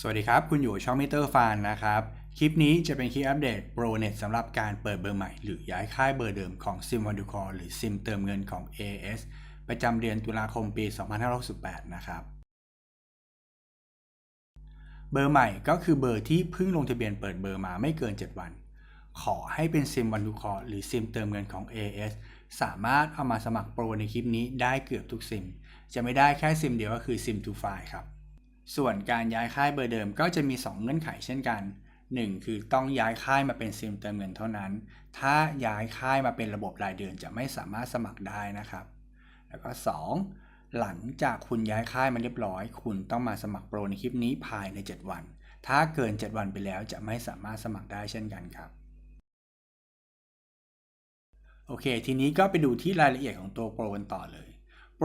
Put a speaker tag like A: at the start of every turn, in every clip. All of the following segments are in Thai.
A: สวัสดีครับ คุณอยู่ช่องมิเตอร์ฟานนะครับ คลิปนี้จะเป็นคลิปอัปเดตโปรเน็ตสำหรับการเปิดเบอร์ใหม่ หรือย้ายค่ายเบอร์เดิมของซิมวันดูคอหรือซิมเติมเงินของ AS ประจำเดือนตุลาคมปี 2568 นะครับ เบอร์ใหม่ก็คือเบอร์ที่เพิ่งลงทะเบียนเปิดเบอร์มาไม่เกิน 7 วัน ขอให้เป็นซิมวันดูคอหรือซิมเติมเงินของ AS สามารถเอามาสมัครโปรในคลิปนี้ได้เกือบทุกซิม จะไม่ได้แค่ซิมเดียวก็คือซิมทูไฟครับ ส่วนการย้ายค่ายเบอร์เดิมก็จะมี 2 เงื่อนไขเช่นกัน 1 คือต้องย้ายค่ายมาเป็นซิมเติมเงินเท่านั้น ถ้าย้ายค่ายมาเป็นระบบรายเดือนจะไม่สามารถสมัครได้นะครับ แล้วก็ 2 หลังจากคุณย้ายค่ายมาเรียบร้อย คุณต้องมาสมัครโปรในคลิปนี้ภายใน 7 วัน ถ้าเกิน 7 วันไปแล้วจะไม่สามารถสมัครได้เช่นกันครับโอเค ทีนี้ก็ไปดูที่รายละเอียดของตัวโปรกันต่อเลย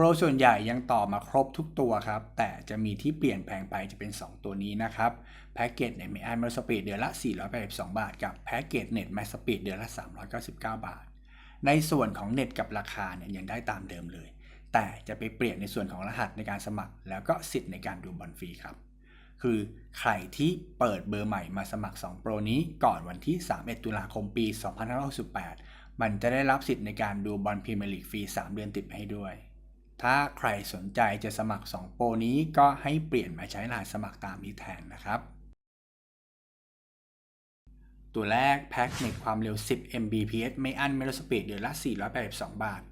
A: โปรส่วนใหญ่ยังต่อมาครบทุกตัวครับ แต่จะมีที่เปลี่ยนแปลงไปจะเป็น 2 ตัวนี้นะครับ แพ็กเกจเน็ตไม่อันมาสปีดเดือนละ 482 บาท กับแพ็กเกจเน็ตแมสปีดเดือนละ 399 บาท ในส่วนของเน็ตกับราคาเนี่ยยังได้ตามเดิมเลย แต่จะไปเปลี่ยนในส่วนของรหัสในการสมัคร แล้วก็สิทธิ์ในการดูบอลฟรีครับ คือใครที่เปิดเบอร์ใหม่มาสมัคร 2 โปรนี้ก่อนวันที่ 31 ตุลาคมปี 2568มันจะได้รับสิทธิ์ในการดูบอลพรีเมียร์ลีกฟรี 3 เดือนติดให้ด้วย ถ้าใครสนใจจะสมัคร 2 โปรนี้ก็ให้เปลี่ยนมาใช้รหัสสมัครตามนี้แทนนะครับ ตัวแรกแพ็กเน็ตความเร็ว 10 Mbps ไม่อั้นไม่ลดสปีดเดือนละ 482 บาท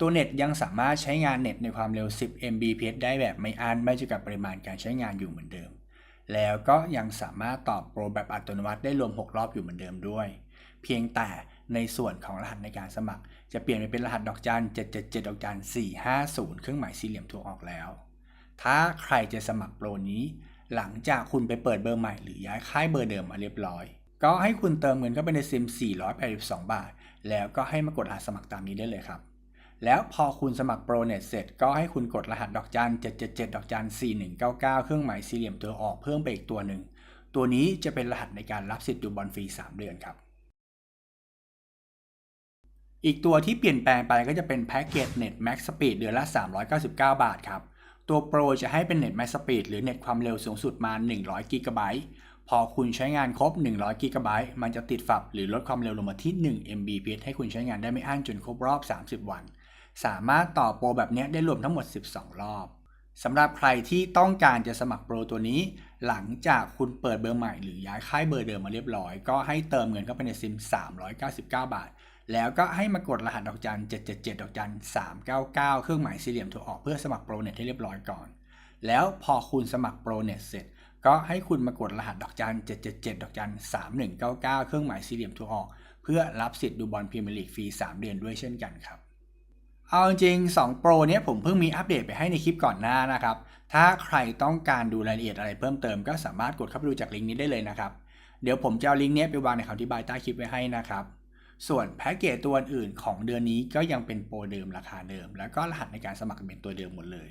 A: ตัวเน็ตยังสามารถใช้งานเน็ตในความเร็ว 10 Mbps ได้แบบไม่อั้นไม่จำกัดปริมาณการใช้งานอยู่เหมือนเดิม แล้วก็ยังสามารถตอบโปรแบบอัตโนมัติได้รวม 6 รอบอยู่เหมือนเดิมด้วย เพียงแต่ ในส่วนของรหัสในการสมัคร จะเปลี่ยนไปเป็นรหัสดอกจัน 777 ดอกจัน 450 เครื่องหมายสี่เหลี่ยมถูกออกแล้ว ถ้าใครจะสมัครโปรนี้ หลังจากคุณไปเปิดเบอร์ใหม่หรือย้ายค่ายเบอร์เดิมมาเรียบร้อย ก็ให้คุณเติมเงินเข้าไปในซิม 482 บาท แล้วก็ให้มากดรหัสสมัครตามนี้ได้เลยครับ แล้วพอคุณสมัครโปรเน็ตเสร็จ ก็ให้คุณกดรหัสดอกจัน 777 ดอกจัน 4199 เครื่องหมายสี่เหลี่ยมตัวออกเพิ่มไปอีกตัวหนึ่ง ตัวนี้จะเป็นรหัสในการรับสิทธิ์ดูบอลฟรี 3 เดือนครับ อีกตัวที่เปลี่ยนแปลงไปก็จะเป็นแพ็กเกจเน็ตแม็กสปีดเดือนละ 399 บาทครับ ตัวโปรจะให้เป็นเน็ตแม็กสปีดหรือเน็ตความเร็วสูงสุดมา 100กิกะไบต์พอคุณใช้งานครบ 100กิกะไบต์มันจะติดฝับหรือลดความเร็วลงมาที่ 1 Mbps ให้คุณใช้งานได้ไม่อั้นจนครบรอบ 30 วัน สามารถต่อโปรแบบนี้ได้รวมทั้งหมด 12 รอบสำหรับใครที่ต้องการจะสมัครโปรตัวนี้ หลังจากคุณเปิดเบอร์ใหม่หรือย้ายค่ายเบอร์เดิมมาเรียบร้อย ก็ให้เติมเงินเข้าไปในซิม 399 บาท แล้วก็ให้มากดรหัสดอกจัน 777 ดอกจัน 399 เครื่องหมายสี่เหลี่ยมโทรออกเพื่อสมัครโปรเน็ตให้เรียบร้อยก่อน แล้วพอคุณสมัครโปรเน็ตเสร็จ ก็ให้คุณมากดรหัสดอกจัน 777 ดอกจัน 3199 เครื่องหมายสี่เหลี่ยมโทรออก เพื่อรับสิทธิ์ดูบอลพรีเมียร์ลีกฟรี 3 เดือนด้วยเช่นกันครับเอาจริง2 Pro เนี้ยผมเพิ่งมีอัปเดตไปให้ในคลิปก่อนหน้านะครับ ถ้าใครต้องการดูรายละเอียดอะไรเพิ่มเติมก็สามารถกดเข้าไปดูจากลิงก์นี้ได้เลยนะครับ เดี๋ยวผมจะเอาลิงก์นี้ไปวางในคำอธิบายใต้คลิปไว้ให้นะครับ ส่วนแพ็กเกจตัวอื่นของเดือนนี้ก็ยังเป็นโปรเดิมราคาเดิม แล้วก็รหัสในการสมัครเป็นตัวเดิมหมดเลย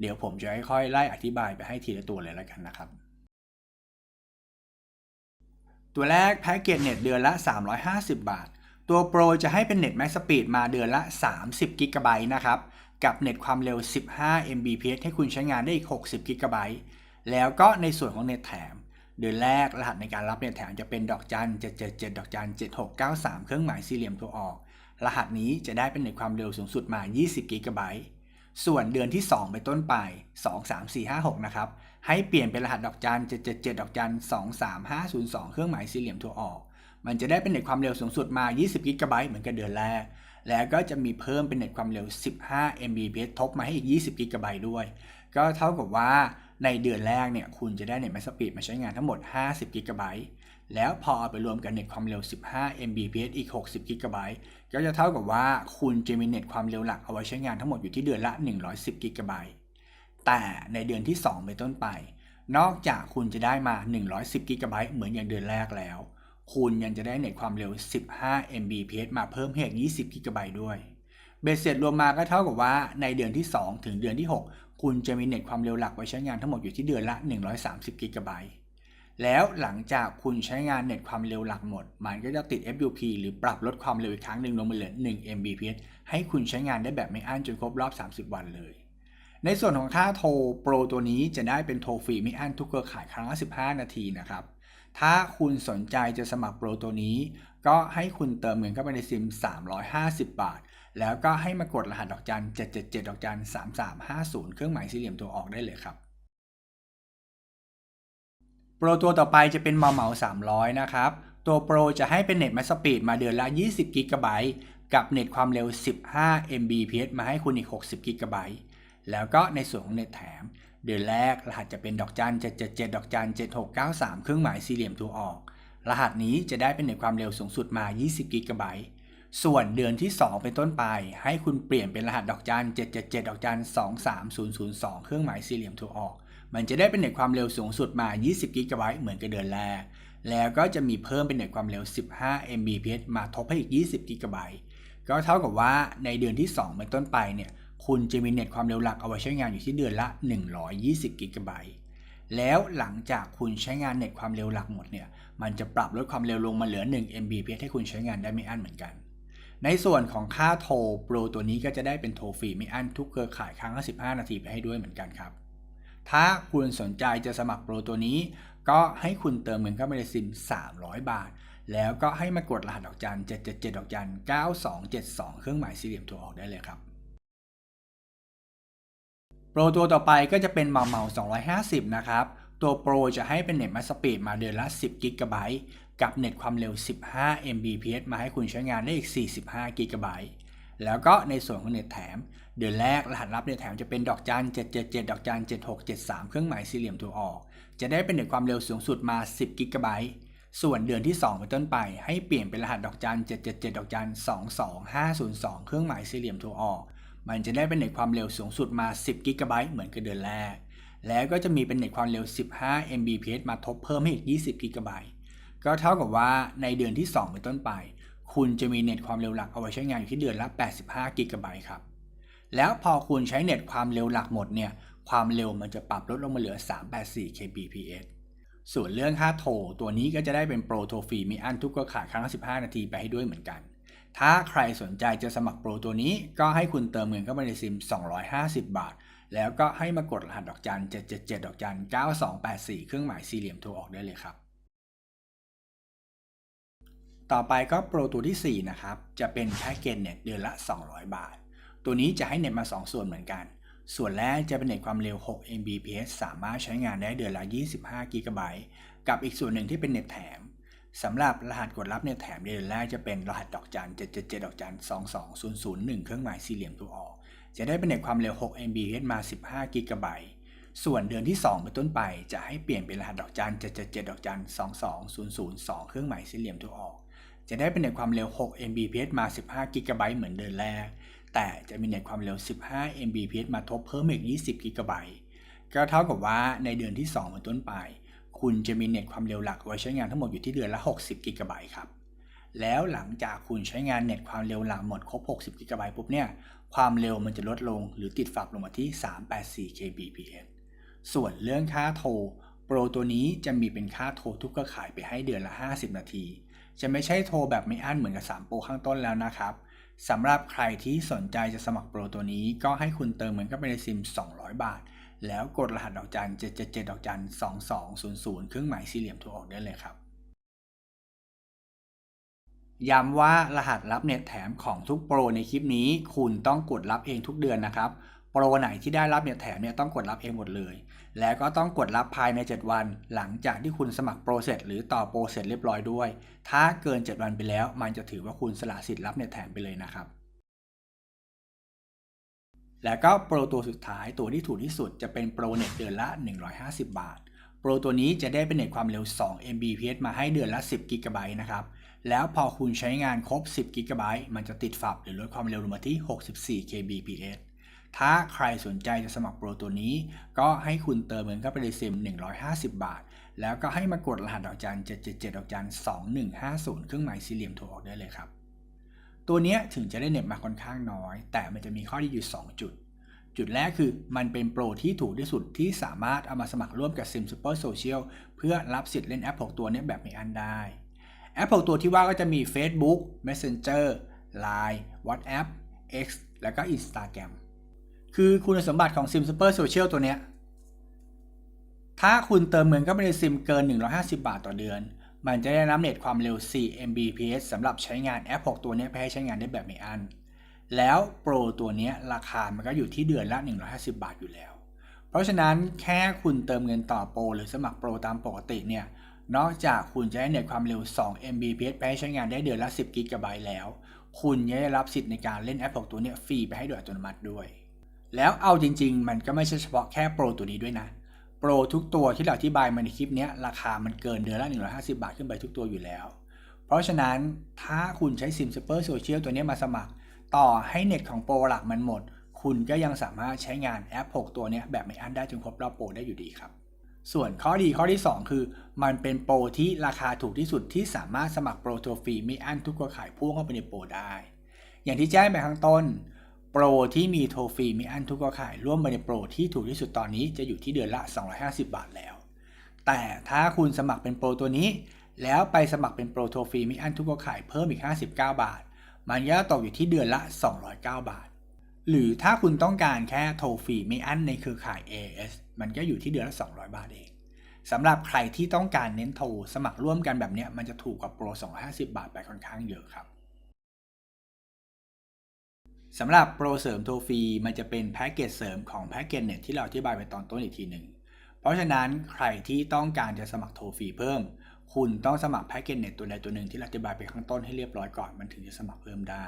A: เดี๋ยวผมจะค่อยๆไล่อธิบายไปให้ทีละตัวเลยแล้วกันนะครับ ตัวแรกแพ็กเกจเน็ตเดือนละ 350 บาท ตัวโปรจะให้เป็นเน็ตแม็กสปีดมาเดือนละ 30 g b นะครับ กับเน็ตความเร็ว 15 Mbps ให้คุณใช้งานได้อีก 60 g b แล้วก็ในส่วนของเน็ตแถม เดือนแรกรหัสในการรับเน็ตแถมจะเป็นดอกจัน 777 ดอกจัน 7693 เครื่องหมายสี่เหลี่ยมตัวออก รหัสนี้จะได้เป็นเน็ตความเร็วสูงสุดมา 20 g b ส่วนเดือนที่ 2 ไปต้นไป 2 3 4 5 6 นะครับ ให้เปลี่ยนเป็นรหัสดอกจัน 777 ดอกจัน 23502 เครื่องหมายสี่เหลี่ยมตัวออก มันจะได้เป็นเน็ตความเร็วสูงสุดมา 20 กิกะไบต์เหมือนกับเดือนแรก แล้วก็จะมีเพิ่มเป็นเน็ตความเร็ว 15 Mbps ทบมาให้อีก 20 กิกะไบต์ด้วย ก็เท่ากับว่า ในเดือนแรกเนี่ยคุณจะได้เน็ตแมสปีดมาใช้งานทั้งหมด 50กิกะไบต์แล้วพอเอาไปรวมกันเน็ตความเร็ว 15 Mbps อีก 60กิกะไบต์ก็จะเท่ากับว่าคุณจะมีเน็ตความเร็วหลักเอาไว้ใช้งานทั้งหมดอยู่ที่เดือนละ 110กิกะไบต์แต่ในเดือนที่2ไปต้นไป นอกจากคุณจะได้มา 110กิกะไบต์เหมือนอย่างเดือนแรกแล้ว คุณยังจะได้เน็ตความเร็ว 15 Mbps มาเพิ่มให้อีก20กิกะไบต์ด้วย เบสเสร็จรวมมาก็เท่ากับว่าในเดือนที่ 2 ถึงเดือนที่ 6 คุณจะมีเน็ตความเร็วหลักไว้ใช้งานทั้งหมดอยู่ที่เดือนละ 130 กิกะไบต์แล้วหลังจากคุณใช้งานเน็ตความเร็วหลักหมด มันก็จะติด FUP หรือปรับลดความเร็วอีกครั้งหนึ่งลงมาเหลือ 1 Mbps ให้คุณใช้งานได้แบบไม่อั้นจนครบรอบ 30 วันเลย ในส่วนของค่าโทรโปรตัวนี้จะได้เป็นโทรฟรีไม่อั้นทุกเครือข่ายครั้งละ 15 นาทีนะครับ ถ้าคุณสนใจจะสมัครโปรตัวนี้ ก็ให้คุณเติมเงินเข้าไปในซิม 350 บาท แล้วก็ให้มากดรหัสดอกจัน 777 ดอกจัน 3350 เครื่องหมายสี่เหลี่ยมตัวออกได้เลยครับ โปรตัวต่อไปจะเป็นเมาเมา300 นะครับ ตัวโปรจะให้เป็นเน็ตแมสปีดมาเดือนละ 20กิกะไบต์กับเน็ตความเร็ว 15 Mbps มาให้คุณอีก 60กิกะไบต์แล้วก็ในส่วนของเน็ตแถม เดือนแรกรหัสจะเป็นดอกจัน777 ดอกจัน7693 เครื่องหมายสี่เหลี่ยมตัวออก รหัสนี้จะได้เป็นเน็ตความเร็วสูงสุดมา 20กิกะไบต์ส่วนเดือนที่ 2 เป็นต้นไป ให้คุณเปลี่ยนเป็นรหัสดอกจัน777 ดอกจัน23002 เครื่องหมายสี่เหลี่ยมตัวออก มันจะได้เป็นเน็ตความเร็วสูงสุดมา 20กิกะไบต์เหมือนกับเดือนแรก แล้วก็จะมีเพิ่มเป็นเน็ตความเร็ว 15 Mbps มาทบให้อีก 20กิกะไบต์ก็เท่ากับว่าในเดือนที่ 2 เป็นต้นไปเนี่ย คุณจะมีเน็ตความเร็วหลักเอาไว้ใช้งานอยู่ที่เดือนละ 120กิกะไบต์แล้วหลังจากคุณใช้งานเน็ตความเร็วหลักหมดเนี่ย มันจะปรับลดความเร็วลงมาเหลือ 1 Mbps ให้คุณใช้งานได้ไม่อั้นเหมือนกัน ในส่วนของค่าโทรโปรตัวนี้ก็จะได้เป็นโทรฟรีไม่อั้นทุกเครือข่ายครั้งละ15 นาทีไปให้ด้วยเหมือนกันครับ ถ้าคุณสนใจจะสมัครโปรตัวนี้ ก็ให้คุณเติมเงินเข้าไปในซิม 300 บาท แล้วก็ให้มากดรหัสดอกจัน777ดอกจัน9272 เครื่องหมายสี่เหลี่ยมตัวออกได้เลยครับ โปรตัวต่อไปก็จะเป็นเมาเมา250 นะครับ ตัวโปรจะให้เป็นเน็ตมาสปีดมาเดือนละ 10กิกะไบต์กับเน็ตความเร็ว 15 Mbps มาให้คุณใช้งานได้อีก 45กิกะไบต์แล้วก็ในส่วนของเน็ตแถม เดือนแรกรหัสรับเน็ตแถมจะเป็นดอกจัน 777 ดอกจัน 7673 เครื่องหมายสี่เหลี่ยมตัวออก จะได้เป็นเน็ตความเร็วสูงสุดมา 10กิกะไบต์ส่วนเดือนที่ 2 เป็นต้นไป ให้เปลี่ยนเป็นรหัสดอกจัน 777 ดอกจัน 22502 เครื่องหมายสี่เหลี่ยมตัวออก มันจะได้เป็นเน็ตความเร็วสูงสุดมา 10กิกะไบต์เหมือนกับเดือนแรก แล้วก็จะมีเป็นเน็ตความเร็ว 15 Mbps มาทบเพิ่มให้อีก 20กิกะไบต์ก็เท่ากับว่าในเดือนที่ 2 เป็นต้นไป คุณจะมีเน็ตความเร็วหลักเอาไว้ใช้งานอยู่ที่เดือนละ 85กิกะไบต์ครับ แล้วพอคุณใช้เน็ตความเร็วหลักหมดเนี่ย ความเร็วมันจะปรับลดลงมาเหลือ 384 kbps ส่วนเรื่องค่าโทรตัวนี้ก็จะได้เป็นโปรโทรฟรีมีอันทุกเครือข่าครั้งละ15 นาทีไปให้ด้วยเหมือนกัน ถ้าใครสนใจจะสมัครโปรตัวนี้ก็ให้คุณเติมเงินเข้าไปในซิม 250 บาท แล้วก็ให้มากดรหัสดอกจัน 777 ดอกจัน 9284 เครื่องหมายสี่เหลี่ยมโทรออกได้เลยครับ ต่อไปก็โปรตัวที่ 4 นะครับ จะเป็นแพ็กเกจเน็ตเดือนละ 200 บาท ตัวนี้จะให้เน็ตมา 2 ส่วนเหมือนกัน ส่วนแรกจะเป็นเน็ตความเร็ว 6 Mbps สามารถใช้งานได้เดือนละ 25กิกะไบต์กับอีกส่วนหนึ่งที่เป็นเน็ตแถม สำหรับรหัสกดรับเน็ตแถมเดือนแรกจะเป็นรหัสดอกจัน777 ดอกจัน22001 เครื่องหมายสี่เหลี่ยมตัวออก จะได้เป็นเน็ตความเร็ว 6 Mbps มา 15กิกะไบต์ส่วนเดือนที่ 2 เป็นต้นไปจะให้เปลี่ยนเป็นรหัสดอกจัน777 ดอกจัน22002 เครื่องหมายสี่เหลี่ยมตัวออก จะได้เป็นเน็ตความเร็ว 6 Mbps มา 15กิกะไบต์เหมือนเดือนแรก แต่จะมีเน็ตความเร็ว 15 Mbps มาทบเพิ่มอีก 20กิกะไบต์ก็เท่ากับว่าในเดือนที่ 2 เป็นต้นไป คุณจะมีเน็ตความเร็วหลักไว้ใช้งานทั้งหมดอยู่ที่เดือนละ 60 กิกะไบต์ครับ แล้วหลังจากคุณใช้งานเน็ตความเร็วหลักหมดครบ 60 กิกะไบต์ปุ๊บเนี่ย ความเร็วมันจะลดลงหรือติดฝักลงมาที่ 384 kbps ส่วนเรื่องค่าโทร โปรตัวนี้จะมีเป็นค่าโทรทุกเครือข่ายไปให้เดือนละ 50 นาที จะไม่ใช่โทรแบบไม่อั้นเหมือนกับ 3 โปรข้างต้นแล้วนะครับสำหรับใครที่สนใจจะสมัครโปรตัวนี้ก็ให้คุณเติมเงินเข้าไปในซิม 200 บาท แล้วกดรหัสดอกจัน 777 ดอกจัน 2200 เครื่องหมายสี่เหลี่ยมโทรออกได้เลยครับ ย้ำว่ารหัสรับเน็ตแถมของทุกโปรในคลิปนี้ คุณต้องกดรับเองทุกเดือนนะครับ โปรไหนที่ได้รับเน็ตแถมเนี่ยต้องกดรับเองหมดเลย แล้วก็ต้องกดรับภายใน 7 วัน หลังจากที่คุณสมัครโปรเสร็จหรือต่อโปรเสร็จเรียบร้อยด้วย ถ้าเกิน 7 วันไปแล้ว มันจะถือว่าคุณสละสิทธิ์รับเน็ตแถมไปเลยนะครับ แล้วก็โปรตัวสุดท้ายตัวที่ถูกที่สุดจะเป็นโปรเน็ตเดือนละ 150 บาท โปรตัวนี้จะได้เป็นเน็ตความเร็ว 2 Mbps มาให้เดือนละ 10กิกะไบต์นะครับ แล้วพอคุณใช้งานครบ 10กิกะไบต์มันจะติดฝับหรือลดความเร็วลงมาที่ 64 kbps ถ้าใครสนใจจะสมัครโปรตัวนี้ ก็ให้คุณเติมเงินเข้าไปในซิม 150 บาท แล้วก็ให้มากดรหัสดอกจัน777ดอกจัน2150 เครื่องหมายสี่เหลี่ยมโทรออกได้เลยครับ ตัวนี้ถึงจะได้เน็ตมาค่อนข้างน้อย แต่มันจะมีข้อดีอยู่ 2 จุด จุดแรกคือมันเป็นโปรที่ถูกที่สุดที่สามารถเอามาสมัครร่วมกับ Sim Super Social เพื่อรับสิทธิ์เล่นแอป 6 ตัวนี้แบบไม่อันได้แอป 6 ตัวที่ว่าก็จะมี Facebook Messenger Line WhatsApp X แล้วก็ Instagram คคือคุณสมบัติของซิมซูเปอร์โซเชียลตัวเนี้ยถ้าคุณเติมเงินเข้าไปในซิมเกิน 150 บาทต่อเดือน มันจะได้รับเน็ตความเร็ว 4 Mbps สำหรับใช้งานแอป 6 ตัวนี้ไปให้ใช้งานได้แบบไม่อั้นแล้วโปรตัวนี้ราคามันก็อยู่ที่เดือนละ 150 บาทอยู่แล้ว เพราะฉะนั้นแค่คุณเติมเงินต่อโปรหรือสมัครโปรตามปกติเนี่ย นอกจากคุณจะได้เน็ตความเร็ว 2 Mbps ไปให้ใช้งานได้เดือนละ 10 g b แล้ว คุณยังได้รับสิทธิ์ในการเล่นแอป 6 ตัวนี้ฟรีไปให้โดยอัตโนมัติด้วย แล้วเอาจริง ๆ มันก็ไม่ใช่เฉพาะแค่โปรตัวนี้ด้วยนะ โปรทุกตัวที่เราอธิบายมาในคลิปนี้ราคามันเกินเดือนละ 150 บาทขึ้นไปทุกตัวอยู่แล้ว เพราะฉะนั้นถ้าคุณใช้ซิมซูเปอร์โซเชียลตัวนี้มาสมัคร ต่อให้เน็ตของโปรหลักมันหมด คุณก็ยังสามารถใช้งานแอป 6 ตัวนี้แบบไม่อั้นได้จนครบรอบโปรได้อยู่ดีครับ ส่วนข้อดีข้อที่ 2 คือ มันเป็นโปรที่ราคาถูกที่สุดที่สามารถสมัครโปรตัวฟรีไม่อั้นทุกเครือข่ายพ่วงเข้าไปในโปรได้ อย่างที่แจ้งไปข้างต้น รที่มีโทรฟรีม่อั้นทุกเครือข่ายร่วมมาในโปรที่ถูกที่สุดตอนนี้จะอยู่ที่เดือนละ 250 บาทแล้ว แต่ถ้าคุณสมัครเป็นโปรตัวนี้ แล้วไปสมัครเป็นโปรโทรฟรีม่อั้นทุกเครือข่ายเพิ่มอีก 59 บาท มันก็จะตกอยู่ที่เดือนละ 209 บาท หรือถ้าคุณต้องการแค่โทรฟรีไม่อั้นในเครือข่าย AS มันก็อยู่ที่เดือนละ 200 บาทเองสำหรับใครที่ต้องการเน้นโทรสมัครร่วมกันแบบนี้มันจะถูกกว่าโปร 250 บาทไปค่อนข้างเยอะครับ สำหรับโปรเสริมโทรฟรีมันจะเป็นแพ็กเกจเสริมของแพ็กเกจเน็ตที่เราอธิบายไปตอนต้นอีกทีหนึ่ง เพราะฉะนั้นใครที่ต้องการจะสมัครโทรฟรีเพิ่ม คุณต้องสมัครแพ็กเกจเน็ตตัวใดตัวหนึ่งที่เราอธิบายไปข้างต้นให้เรียบร้อยก่อนมันถึงจะสมัครเพิ่มได้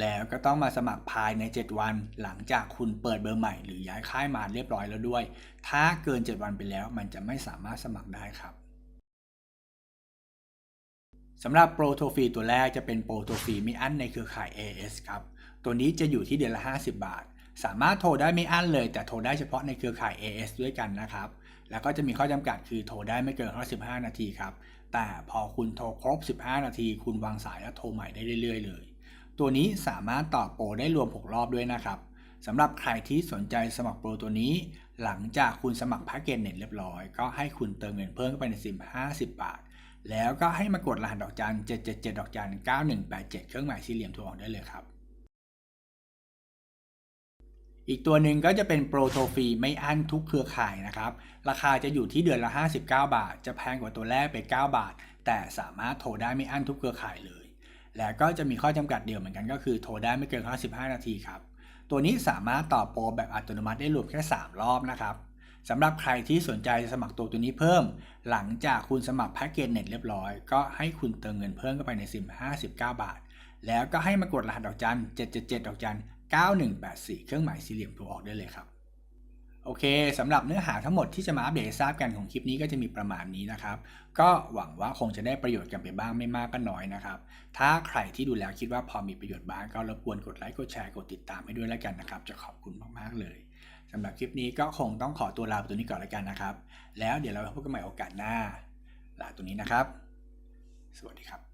A: แล้วก็ต้องมาสมัครภายใน 7 วัน หลังจากคุณเปิดเบอร์ใหม่หรือย้ายค่ายมาเรียบร้อยแล้วด้วย ถ้าเกิน 7 วันไปแล้ว มันจะไม่สามารถสมัครได้ครับสำหรับโปรโทรฟรีตัวแรกจะเป็นโปรโทรฟรีม่อั้นในเครือข่าย AS ครับ ตัวนี้จะอยู่ที่เดือนละ 50 บาท สามารถโทรได้ไม่อั้นเลย แต่โทรได้เฉพาะในเครือข่าย AS ด้วยกันนะครับ แล้วก็จะมีข้อจำกัดคือโทรได้ไม่เกิน15นาทีครับ แต่พอคุณโทรครบ 15 นาที คุณวางสายแล้วโทรใหม่ได้เรื่อยๆ เลย ตัวนี้สามารถต่อโปรได้รวม 6 รอบด้วยนะครับสำหรับใครที่สนใจสมัครโปรตัวนี้ หลังจากคุณสมัครแพ็กเกจเน็ตเรียบร้อย ก็ให้คุณเติมเงินเพิ่มเข้าไปในซิม 50 บาท แล้วก็ให้มากดรหัสดอกจัน777 ดอกจัน9187 เครื่องหมายสี่เหลี่ยมโทรออกได้เลยครับ อีกตัวหนึ่งก็จะเป็นโปรโทรฟีไม่อั้นทุกเครือข่ายนะครับ ราคาจะอยู่ที่เดือนละ 59 บาท จะแพงกว่าตัวแรกไป 9 บาท แต่สามารถโทรได้ไม่อั้นทุกเครือข่ายเลย แล้วก็จะมีข้อจำกัดเดียวเหมือนกันก็คือโทรได้ไม่เกิน 55 นาทีครับ ตัวนี้สามารถต่อโปรแบบอัตโนมัติได้รวมแค่ 3 รอบนะครับสำหรับใครที่สนใจจะสมัครตัวตัวนี้เพิ่ม หลังจากคุณสมัครแพ็กเกจเน็ตเรียบร้อย ก็ให้คุณเติมเงินเพิ่มเข้าไปในซิม 59 บาท แล้วก็ให้มากดรหัสดอกจัน 777 ดอกจัน 9184 เครื่องหมายสี่เหลี่ยมโทรออกได้เลยครับ โอเคสำหรับเนื้อหาทั้งหมดที่จะมาอัปเดตทราบกันของคลิปนี้ก็จะมีประมาณนี้นะครับ ก็หวังว่าคงจะได้ประโยชน์กันไปบ้างไม่มากก็น้อยนะครับ ถ้าใครที่ดูแล้วคิดว่าพอมีประโยชน์บ้างก็รบกวนกดไลค์กดแชร์กดติดตามให้ด้วยแล้วกันนะครับ จะขอบคุณมากๆเลยสำหรับคลิปนี้ก็คงต้องขอตัวลาไปตัวนี้ก่อนแล้วกันนะครับ แล้วเดี๋ยวเราพบกันใหม่โอกาสหน้าลาตัวนี้นะครับ สวัสดีครับ